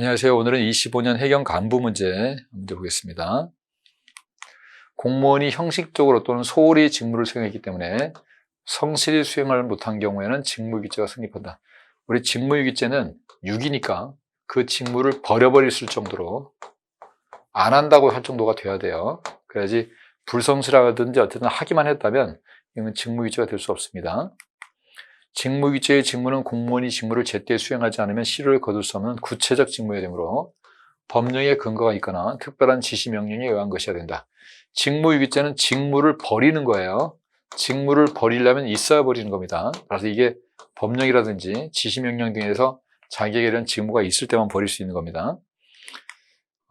안녕하세요. 오늘은 25년 해경 간부 문제 문제 보겠습니다. 공무원이 형식적으로 또는 소홀히 직무를 수행했기 때문에 성실히 수행을 못한 경우에는 직무유기죄가 성립한다. 우리 직무유기죄는 6이니까 그 직무를 버려버릴 수 정도로 안 한다고 할 정도가 돼야 돼요. 그래야지 불성실하든지 어쨌든 하기만 했다면 이건 직무유기죄가 될 수 없습니다. 직무유기죄의 직무는 공무원이 직무를 제때 수행하지 않으면 실효를 거둘 수 없는 구체적 직무여야 되므로 법령에 근거가 있거나 특별한 지시 명령에 의한 것이어야 된다. 직무유기죄는 직무를 버리는 거예요. 직무를 버리려면 있어야 버리는 겁니다. 그래서 이게 법령이라든지 지시 명령 등에서 자기에게 이런 직무가 있을 때만 버릴 수 있는 겁니다.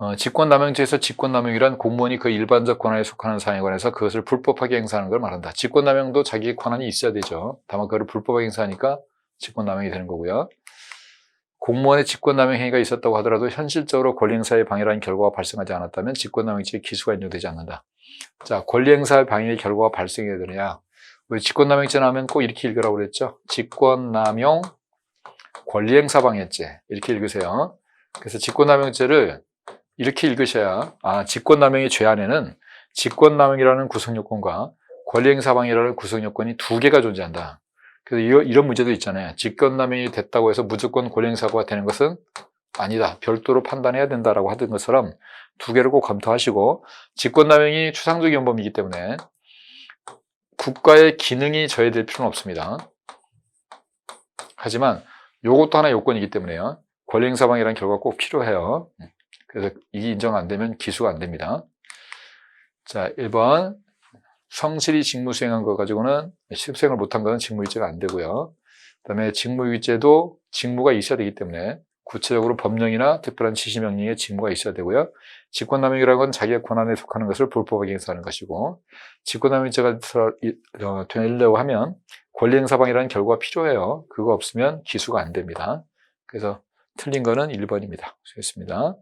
어, 직권남용죄에서 직권남용이란 공무원이 그 일반적 권한에 속하는 사항에 관해서 그것을 불법하게 행사하는 걸 말한다. 직권남용도 자기 권한이 있어야 되죠. 다만 그걸 불법하게 행사하니까 직권남용이 되는 거고요. 공무원의 직권남용 행위가 있었다고 하더라도 현실적으로 권리행사의 방해라는 결과가 발생하지 않았다면 직권남용죄의 기수가 인정되지 않는다. 자, 권리행사의 방해의 결과가 발생해야 되느냐? 우리 직권남용죄 나오면 꼭 이렇게 읽으라고 그랬죠. 직권남용 권리행사 방해죄 이렇게 읽으세요. 그래서 직권남용죄를 이렇게 읽으셔야 아 직권남용의 죄 안에는 직권남용이라는 구성요건과 권리행사방해라는 구성요건이 두 개가 존재한다. 그래서 이런, 문제도 있잖아요. 직권남용이 됐다고 해서 무조건 권리행사고가 되는 것은 아니다. 별도로 판단해야 된다라고 하던 것처럼 두 개를 꼭 검토하시고 직권남용이 추상적 연범이기 때문에 국가의 기능이 저해될 필요는 없습니다. 하지만 이것도 하나의 요건이기 때문에요. 권리행사방해라는 결과가 꼭 필요해요. 그래서 이게 인정 안 되면 기수가 안 됩니다. 자, 1번. 성실히 직무 수행한 거 가지고는 수행을 못한 거는 직무유죄가 안 되고요. 그 다음에 직무유죄도 직무가 있어야 되기 때문에 구체적으로 법령이나 특별한 지시명령에 직무가 있어야 되고요. 직권남용이라는 건 자기의 권한에 속하는 것을 불법하게 행사하는 것이고 직권남용죄가 어, 되려고 하면 권리행사방이라는 결과가 필요해요. 그거 없으면 기수가 안 됩니다. 그래서 틀린 거는 1번입니다. 수고했습니다.